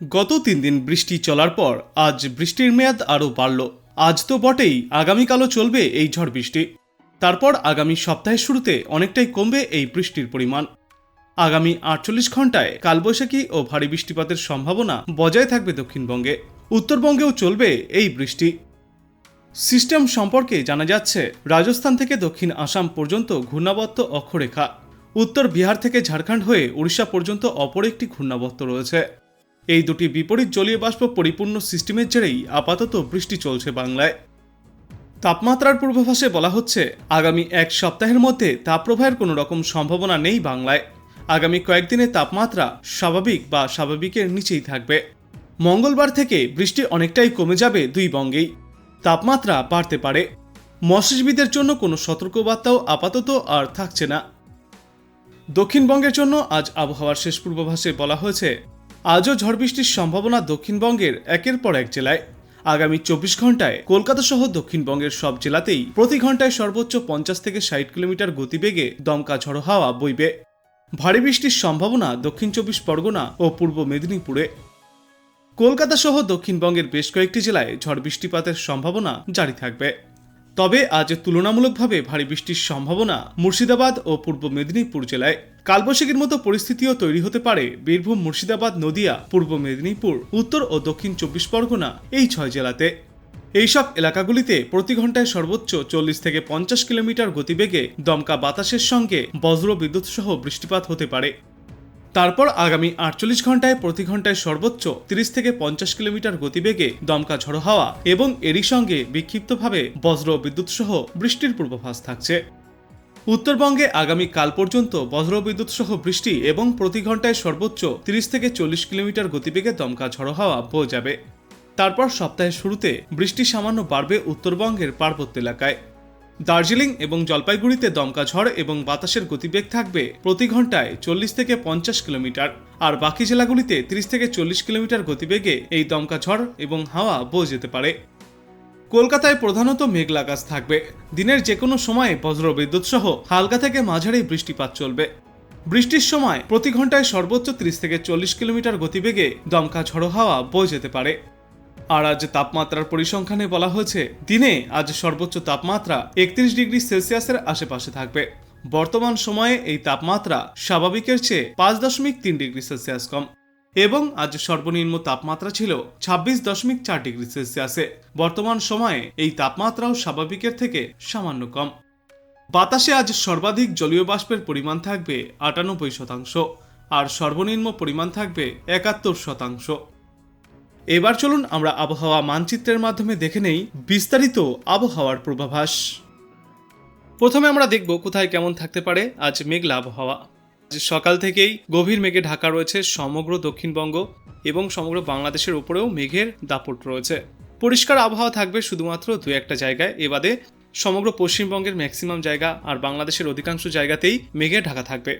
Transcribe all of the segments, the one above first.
গত তিন দিন বৃষ্টি চলার পর আজ বৃষ্টির মেয়াদ আরও বাড়ল। আজ তো বটেই আগামীকালও চলবে এই ঝড় বৃষ্টি। তারপর আগামী সপ্তাহের শুরুতে অনেকটাই কমবে এই বৃষ্টির পরিমাণ। আগামী আটচল্লিশ ঘন্টায় কালবৈশাখী ও ভারী বৃষ্টিপাতের সম্ভাবনা বজায় থাকবে দক্ষিণবঙ্গে। উত্তরবঙ্গেও চলবে এই বৃষ্টি। সিস্টেম সম্পর্কে জানা যাচ্ছে, রাজস্থান থেকে দক্ষিণ আসাম পর্যন্ত ঘূর্ণাবর্ত অক্ষরেখা। উত্তর বিহার থেকে ঝাড়খণ্ড হয়ে উড়িষ্যা পর্যন্ত অপর একটি ঘূর্ণাবর্ত রয়েছে। এই দুটি বিপরীত জলীয় বাষ্প পরিপূর্ণ সিস্টেমের জেরেই আপাতত বৃষ্টি চলছে বাংলায়। তাপমাত্রার পূর্বাভাসে বলা হচ্ছে, আগামী এক সপ্তাহের মধ্যে তাপপ্রবাহের কোনো রকম সম্ভাবনা নেই বাংলায়। আগামী কয়েকদিনে তাপমাত্রা স্বাভাবিক বা স্বাভাবিকের নিচেই থাকবে। মঙ্গলবার থেকে বৃষ্টি অনেকটাই কমে যাবে দুই বঙ্গেই। তাপমাত্রা বাড়তে পারে। মৎস্যজীবীদের জন্য কোনো সতর্কবার্তাও আপাতত আর থাকছে না। দক্ষিণবঙ্গের জন্য আজ আবহাওয়ার শেষ পূর্বাভাসে বলা হয়েছে আজও ঝড় বৃষ্টির সম্ভাবনা দক্ষিণবঙ্গের একের পর এক জেলায়। আগামী চব্বিশ ঘন্টায় কলকাতা সহ দক্ষিণবঙ্গের সব জেলাতেই প্রতি ঘন্টায় সর্বোচ্চ পঞ্চাশ থেকে ষাট কিলোমিটার গতিবেগে দমকা ঝড়ো হাওয়া বইবে। ভারী বৃষ্টির সম্ভাবনা দক্ষিণ চব্বিশ পরগনা ও পূর্ব মেদিনীপুরে। কলকাতা সহ দক্ষিণবঙ্গের বেশ কয়েকটি জেলায় ঝড় বৃষ্টিপাতের সম্ভাবনা জারি থাকবে। তবে আজ তুলনামূলকভাবে ভারী বৃষ্টির সম্ভাবনা মুর্শিদাবাদ ও পূর্ব মেদিনীপুর জেলায়। কালবৈশাখীর মতো পরিস্থিতিও তৈরি হতে পারে বীরভূম, মুর্শিদাবাদ, নদিয়া, পূর্ব মেদিনীপুর, উত্তর ও দক্ষিণ চব্বিশ পরগনা এই ছয় জেলাতে। এইসব এলাকাগুলিতে প্রতি ঘন্টায় সর্বোচ্চ চল্লিশ থেকে পঞ্চাশ কিলোমিটার গতিবেগে দমকা বাতাসের সঙ্গে বজ্র বিদ্যুৎ সহ বৃষ্টিপাত হতে পারে। তারপর আগামী আটচল্লিশ ঘন্টায় প্রতি ঘন্টায় সর্বোচ্চ তিরিশ থেকে পঞ্চাশ কিলোমিটার গতিবেগে দমকা ঝড়ো হাওয়া এবং এরই সঙ্গে বিক্ষিপ্তভাবে বজ্র বিদ্যুৎ সহ বৃষ্টির পূর্বাভাস থাকছে। উত্তরবঙ্গে আগামী কাল পর্যন্ত বজ্রবিদ্যুৎ সহ বৃষ্টি এবং প্রতি ঘন্টায় সর্বোচ্চ তিরিশ থেকে চল্লিশ কিলোমিটার গতিবেগে দমকা ঝড়ো হাওয়া বয়ে যাবে। তারপর সপ্তাহের শুরুতে বৃষ্টি সামান্য বাড়বে উত্তরবঙ্গের পার্বত্য এলাকায়। দার্জিলিং এবং জলপাইগুড়িতে দমকা ঝড় এবং বাতাসের গতিবেগ থাকবে প্রতি ঘন্টায় চল্লিশ থেকে পঞ্চাশ কিলোমিটার। আর বাকি জেলাগুলিতে তিরিশ থেকে চল্লিশ কিলোমিটার গতিবেগে এই দমকা ঝড় এবং হাওয়া বয়ে যেতে পারে। কলকাতায় প্রধানত মেঘলা আকাশ থাকবে। দিনের যে কোনো সময়ে বজ্র বিদ্যুৎ সহ হালকা থেকে মাঝারি বৃষ্টিপাত চলবে। বৃষ্টির সময় প্রতি ঘন্টায় সর্বোচ্চ ত্রিশ থেকে চল্লিশ কিলোমিটার গতিবেগে দমকা ঝড়ো হাওয়া বয়ে যেতে পারে। আর আজ তাপমাত্রার পরিসংখ্যানে বলা হয়েছে, দিনে আজ সর্বোচ্চ তাপমাত্রা একত্রিশ ডিগ্রি সেলসিয়াসের আশেপাশে থাকবে। বর্তমান সময়ে এই তাপমাত্রা স্বাভাবিকের চেয়ে পাঁচ দশমিক তিন ডিগ্রি সেলসিয়াস কম এবং আজ সর্বনিম্ন তাপমাত্রা ছিল ছাব্বিশ দশমিক চার ডিগ্রি সেলসিয়াসে। বর্তমান সময়ে এই তাপমাত্রাও স্বাভাবিকের থেকে সামান্য কম। বাতাসে আজ সর্বাধিক জলীয় বাষ্পের পরিমাণ থাকবে আটানব্বই শতাংশ আর সর্বনিম্ন পরিমাণ থাকবে একাত্তর শতাংশ। এবার চলুন আমরা আবহাওয়া মানচিত্রের মাধ্যমে দেখে নেই বিস্তারিত আবহাওয়ার পূর্বাভাস। প্রথমে আমরা দেখব কোথায় কেমন থাকতে পারে আজ মেঘলা আবহাওয়া। সকাল থেকেই গভীর মেঘে ঢাকা রয়েছে সমগ্র দক্ষিণবঙ্গ এবং সমগ্র বাংলাদেশের উপরেও মেঘের দাপট রয়েছে। পরিষ্কার আবহাওয়া থাকবে শুধুমাত্র দু একটা জায়গায়। এবাদে সমগ্র পশ্চিমবঙ্গের ম্যাক্সিমাম জায়গা আর বাংলাদেশের অধিকাংশ জায়গাতেই মেঘে ঢাকা থাকবে।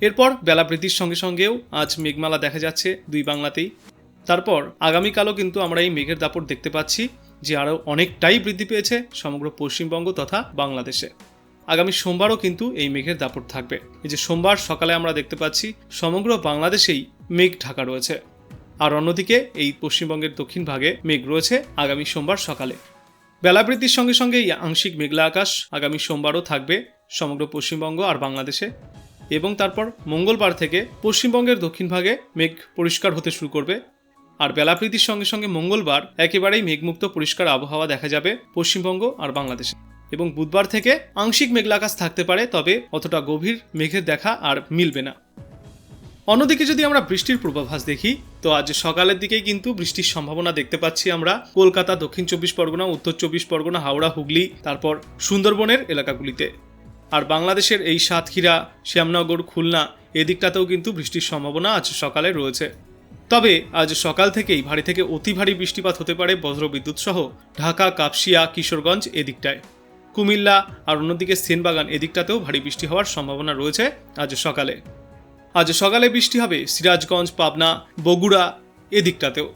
এরপর বেলা বৃদ্ধির সঙ্গে সঙ্গেও আজ মেঘমালা দেখা যাচ্ছে দুই বাংলাতেই। তারপর আগামীকালও কিন্তু আমরা এই মেঘের দাপট দেখতে পাচ্ছি, যে আরও অনেকটাই বৃদ্ধি পেয়েছে সমগ্র পশ্চিমবঙ্গ তথা বাংলাদেশে। আগামী সোমবারও কিন্তু এই মেঘের দাপট থাকবে। এই যে সোমবার সকালে আমরা দেখতে পাচ্ছি, সমগ্র বাংলাদেশেই মেঘ ঢাকা রয়েছে। আর অন্যদিকে এই পশ্চিমবঙ্গের দক্ষিণ ভাগে মেঘ রয়েছে আগামী সোমবার সকালে। বেলা বৃদ্ধির সঙ্গে সঙ্গে এই আংশিক মেঘলা আকাশ আগামী সোমবারও থাকবে সমগ্র পশ্চিমবঙ্গ আর বাংলাদেশে। এবং তারপর মঙ্গলবার থেকে পশ্চিমবঙ্গের দক্ষিণ ভাগে মেঘ পরিষ্কার হতে শুরু করবে আর বেলাপ্রীতির সঙ্গে সঙ্গে মঙ্গলবার একেবারেই মেঘমুক্ত পরিষ্কার আবহাওয়া দেখা যাবে পশ্চিমবঙ্গ আর বাংলাদেশে। এবং বুধবার থেকে আংশিক মেঘলা আকাশ থাকতে পারে, তবে অতটা গভীর মেঘের দেখা আর মিলবে না। অন্যদিকে যদি আমরা বৃষ্টির পূর্বাভাস দেখি, তো আজ সকালের দিকেই কিন্তু বৃষ্টির সম্ভাবনা দেখতে পাচ্ছি আমরা। কলকাতা, দক্ষিণ চব্বিশ পরগনা, উত্তর চব্বিশ পরগনা, হাওড়া, হুগলি, তারপর সুন্দরবনের এলাকাগুলিতে। আর বাংলাদেশের এই সাতক্ষীরা, শ্যামনগর, খুলনা, এদিকটাতেও কিন্তু বৃষ্টির সম্ভাবনা আজ সকালে রয়েছে। তবে আজ সকাল থেকেই ভারী থেকে অতি ভারী বৃষ্টিপাত হতে পারে বজ্রবিদ্যুৎ সহ ঢাকা, কাপসিয়া, কিশোরগঞ্জ এদিকটায়। কুমিল্লা আর অন্যদিকে সেনবাগান এদিকটাতেও ভারী বৃষ্টি হওয়ার সম্ভাবনা রয়েছে আজ সকালে। আজ সকালে বৃষ্টি হবে সিরাজগঞ্জ, পাবনা, বগুড়া এদিকটাতেও।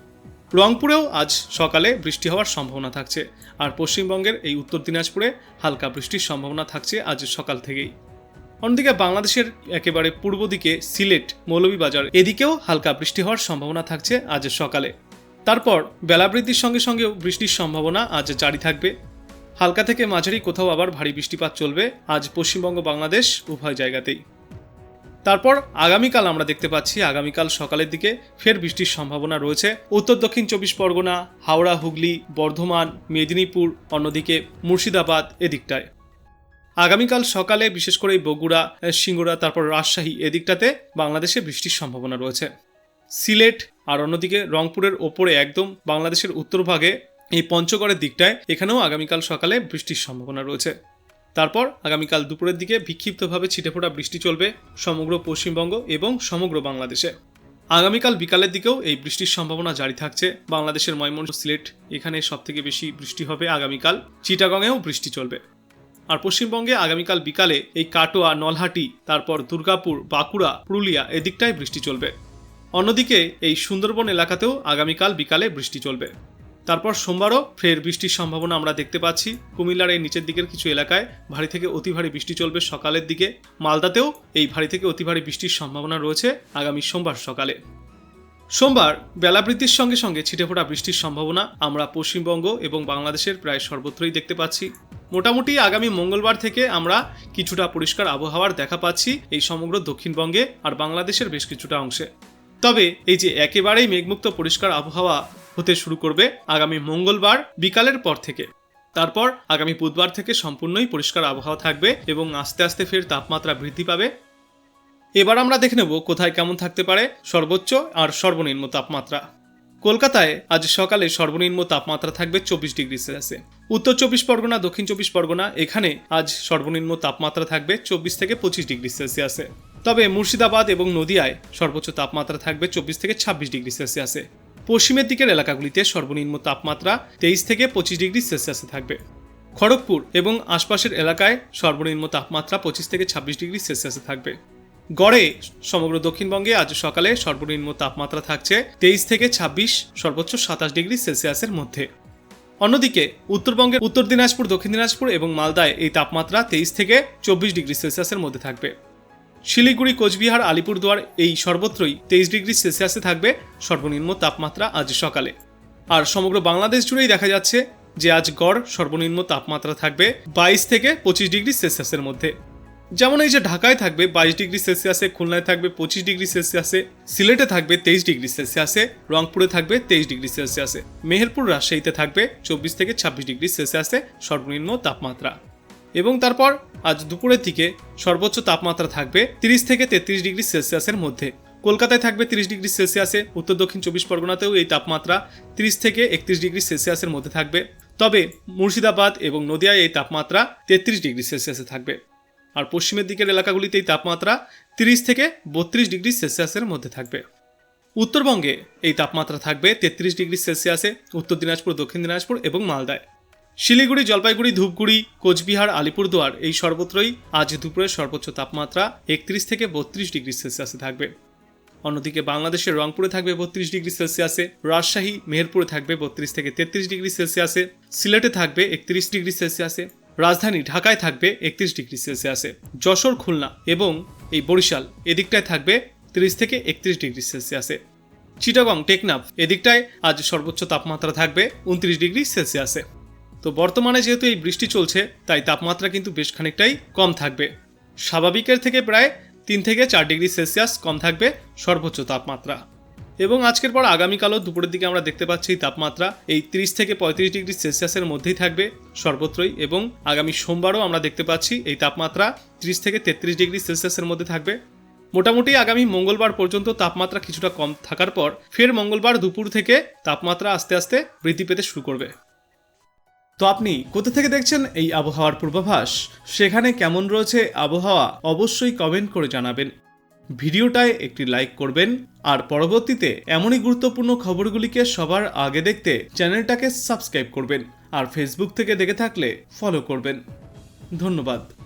রংপুরেও আজ সকালে বৃষ্টি হওয়ার সম্ভাবনা থাকছে। আর পশ্চিমবঙ্গের এই উত্তর দিনাজপুরে হালকা বৃষ্টির সম্ভাবনা থাকছে আজ সকাল থেকেই। অন্যদিকে বাংলাদেশের একেবারে পূর্ব দিকে সিলেট, মৌলভীবাজার, এদিকেও হালকা বৃষ্টি হওয়ার সম্ভাবনা থাকছে আজ সকালে। তারপর বেলা বৃদ্ধির সঙ্গে সঙ্গেও বৃষ্টির সম্ভাবনা আজ জারি থাকবে। হালকা থেকে মাঝারি কোথাও আবার ভারী বৃষ্টিপাত চলবে আজ পশ্চিমবঙ্গ, বাংলাদেশ উভয় জায়গাতেই। তারপর আগামীকাল আমরা দেখতে পাচ্ছি আগামীকাল সকালের দিকে ফের বৃষ্টির সম্ভাবনা রয়েছে। উত্তর দক্ষিণ চব্বিশ পরগনা, হাওড়া, হুগলি, বর্ধমান, মেদিনীপুর, অন্যদিকে মুর্শিদাবাদ এদিকটায়। আগামীকাল সকালে বিশেষ করে বগুড়া সিঙ্গুড়া, তারপর রাজশাহী এদিকটাতে বাংলাদেশে বৃষ্টির সম্ভাবনা রয়েছে। সিলেট আর অন্যদিকে রংপুরের ওপরে একদম বাংলাদেশের উত্তরভাগে এই পঞ্চগড়ের দিকটায় এখানেও আগামীকাল সকালে বৃষ্টির সম্ভাবনা রয়েছে। তারপর আগামীকাল দুপুরের দিকে বিক্ষিপ্তভাবে ছিটেফোঁটা বৃষ্টি চলবে সমগ্র পশ্চিমবঙ্গ এবং সমগ্র বাংলাদেশে। আগামীকাল বিকালের দিকেও এই বৃষ্টির সম্ভাবনা জারি থাকছে। বাংলাদেশের ময়মনসিংহ, সিলেট এখানে সব থেকে বেশি বৃষ্টি হবে আগামীকাল। চিটাগংয়েও বৃষ্টি চলবে। আর পশ্চিমবঙ্গে আগামীকাল বিকালে এই কাটোয়া, নলহাটি, তারপর দুর্গাপুর, বাঁকুড়া, পুরুলিয়া এদিকটায় বৃষ্টি চলবে। অন্যদিকে এই সুন্দরবন এলাকাতেও আগামীকাল বিকালে বৃষ্টি চলবে। তারপর সোমবারও ফের বৃষ্টির সম্ভাবনা আমরা দেখতে পাচ্ছি। কুমিল্লার এই নিচের দিকের কিছু এলাকায় ভারী থেকে অতি ভারী বৃষ্টি চলবে সকালের দিকে। মালদাতেও এই ভারী থেকে অতি ভারী বৃষ্টির সম্ভাবনা রয়েছে আগামী সোমবার সকালে। সোমবার বেলা বৃদ্ধির সঙ্গে সঙ্গে ছিটেফোঁটা বৃষ্টির সম্ভাবনা আমরা পশ্চিমবঙ্গ এবং বাংলাদেশের প্রায় সর্বত্রই দেখতে পাচ্ছি। মোটামুটি আগামী মঙ্গলবার থেকে আমরা কিছুটা পরিষ্কার আবহাওয়ার দেখা পাচ্ছি এই সমগ্র দক্ষিণবঙ্গে আর বাংলাদেশের বেশ কিছুটা অংশে। তবে এই যে একেবারেই মেঘমুক্ত পরিষ্কার আবহাওয়া হতে শুরু করবে আগামী মঙ্গলবার বিকালের পর থেকে। তারপর আগামী বুধবার থেকে সম্পূর্ণই পরিষ্কার আবহাওয়া থাকবে এবং আস্তে আস্তে ফের তাপমাত্রা বৃদ্ধি পাবে এবার আমরা দেখে নেব কোথায় কেমন থাকতে পারে সর্বোচ্চ আর সর্বনিম্ন তাপমাত্রা। কলকাতায় আজ সকালে সর্বনিম্ন তাপমাত্রা থাকবে চব্বিশ ডিগ্রি সেলসিয়াসে। উত্তর চব্বিশ পরগনা, দক্ষিণ চব্বিশ পরগনা, এখানে আজ সর্বনিম্ন তাপমাত্রা থাকবে চব্বিশ থেকে পঁচিশ ডিগ্রি সেলসিয়াসে। তবে মুর্শিদাবাদ এবং নদিয়ায় সর্বোচ্চ তাপমাত্রা থাকবে চব্বিশ থেকে ছাব্বিশ ডিগ্রি সেলসিয়াসে। পশ্চিমের দিকের এলাকাগুলিতে সর্বনিম্ন তাপমাত্রা তেইশ থেকে পঁচিশ ডিগ্রি সেলসিয়াসে থাকবে। খড়গপুর এবং আশপাশের এলাকায় সর্বনিম্ন তাপমাত্রা পঁচিশ থেকে ছাব্বিশ ডিগ্রি সেলসিয়াসে থাকবে। গড়ে। সমগ্র দক্ষিণবঙ্গে আজ সকালে সর্বনিম্ন তাপমাত্রা থাকছে তেইশ থেকে ছাব্বিশ, সর্বোচ্চ সাতাশ ডিগ্রি সেলসিয়াসের মধ্যে। অন্যদিকে, উত্তরবঙ্গের উত্তর দিনাজপুর, দক্ষিণ দিনাজপুর এবং মালদায় এই তাপমাত্রা তেইশ থেকে চব্বিশ ডিগ্রি সেলসিয়াসের মধ্যে থাকবে। শিলিগুড়ি, কোচবিহার, আলিপুরদুয়ার এই সর্বত্রই তেইশ ডিগ্রি সেলসিয়াসে থাকবে সর্বনিম্ন তাপমাত্রা আজ সকালে। আর সমগ্র বাংলাদেশ জুড়েই দেখা যাচ্ছে যে আজ গড় সর্বনিম্ন তাপমাত্রা থাকবে বাইশ থেকে পঁচিশ ডিগ্রি সেলসিয়াসের মধ্যে। যেমন এই যে ঢাকায় থাকবে বাইশ ডিগ্রি সেলসিয়াসে, খুলনায় থাকবে পঁচিশ ডিগ্রি সেলসিয়াসে, সিলেটে থাকবে তেইশ ডিগ্রি সেলসিয়াসে, রংপুরে থাকবে তেইশ ডিগ্রি সেলসিয়াসে, মেহেরপুর, রাজশাহীতে থাকবে চব্বিশ থেকে ছাব্বিশ ডিগ্রি সেলসিয়াসে সর্বনিম্ন তাপমাত্রা। এবং তারপর আজ দুপুরের দিকে সর্বোচ্চ তাপমাত্রা থাকবে তিরিশ থেকে তেত্রিশ ডিগ্রি সেলসিয়াসের মধ্যে। কলকাতায় থাকবে তিরিশ ডিগ্রি সেলসিয়াসে, উত্তর দক্ষিণ চব্বিশ পরগনাতেও এই তাপমাত্রা তিরিশ থেকে একত্রিশ ডিগ্রি সেলসিয়াসের মধ্যে থাকবে। তবে মুর্শিদাবাদ এবং নদিয়ায় এই তাপমাত্রা তেত্রিশ ডিগ্রি সেলসিয়াসে থাকবে। আর পশ্চিমের দিকের এলাকাগুলিতে এই তাপমাত্রা তিরিশ থেকে বত্রিশ ডিগ্রি সেলসিয়াসের মধ্যে থাকবে। উত্তরবঙ্গে এই তাপমাত্রা থাকবে তেত্রিশ ডিগ্রি সেলসিয়াসে, উত্তর দিনাজপুর, দক্ষিণ দিনাজপুর এবং মালদায়। শিলিগুড়ি, জলপাইগুড়ি, ধূপগুড়ি, কোচবিহার, আলিপুরদুয়ার এই সর্বত্রই আজ দুপুরের সর্বোচ্চ তাপমাত্রা একত্রিশ থেকে বত্রিশ ডিগ্রি সেলসিয়াসে থাকবে। অন্যদিকে বাংলাদেশের রংপুরে থাকবে বত্রিশ ডিগ্রি সেলসিয়াসে, রাজশাহী, মেহেরপুরে থাকবে বত্রিশ থেকে তেত্রিশ ডিগ্রি সেলসিয়াসে, সিলেটে থাকবে একত্রিশ ডিগ্রি সেলসিয়াসে রাজধানী ঢাকায় থাকবে একত্রিশ ডিগ্রি সেলসিয়াসে, যশোর, খুলনা এবং এই বরিশাল এদিকটায় থাকবে তিরিশ থেকে একত্রিশ ডিগ্রি সেলসিয়াসে। চিটাগং, টেকনাফ এদিকটায় আজ সর্বোচ্চ তাপমাত্রা থাকবে উনত্রিশ ডিগ্রি সেলসিয়াসে। তো বর্তমানে যেহেতু এই বৃষ্টি চলছে, তাই তাপমাত্রা কিন্তু বেশ খানিকটাই কম থাকবে। স্বাভাবিকের থেকে প্রায় তিন থেকে চার ডিগ্রি সেলসিয়াস কম থাকবে সর্বোচ্চ তাপমাত্রা। এবং আজকের পর আগামীকালও দুপুরের দিকে আমরা দেখতে পাচ্ছি তাপমাত্রা এই তিরিশ থেকে পঁয়ত্রিশ ডিগ্রি সেলসিয়াসের মধ্যেই থাকবে সর্বত্রই এবং আগামী সোমবারও আমরা দেখতে পাচ্ছি এই তাপমাত্রা ত্রিশ থেকে তেত্রিশ ডিগ্রি সেলসিয়াসের মধ্যে থাকবে। মোটামুটি আগামী মঙ্গলবার পর্যন্ত তাপমাত্রা কিছুটা কম থাকার পর ফের মঙ্গলবার দুপুর থেকে তাপমাত্রা আস্তে আস্তে বৃদ্ধি পেতে শুরু করবে। তো আপনি কোথা থেকে দেখছেন এই আবহাওয়ার পূর্বাভাস? সেখানে কেমন রয়েছে আবহাওয়া? অবশ্যই কমেন্ট করে জানাবেন। ভিডিওটায় একটি লাইক করবেন। আর পরবর্তীতে এমনই গুরুত্বপূর্ণ খবরগুলিকে সবার আগে দেখতে চ্যানেলটাকে সাবস্ক্রাইব করবেন। আর ফেসবুক থেকে দেখে থাকলে ফলো করবেন। ধন্যবাদ।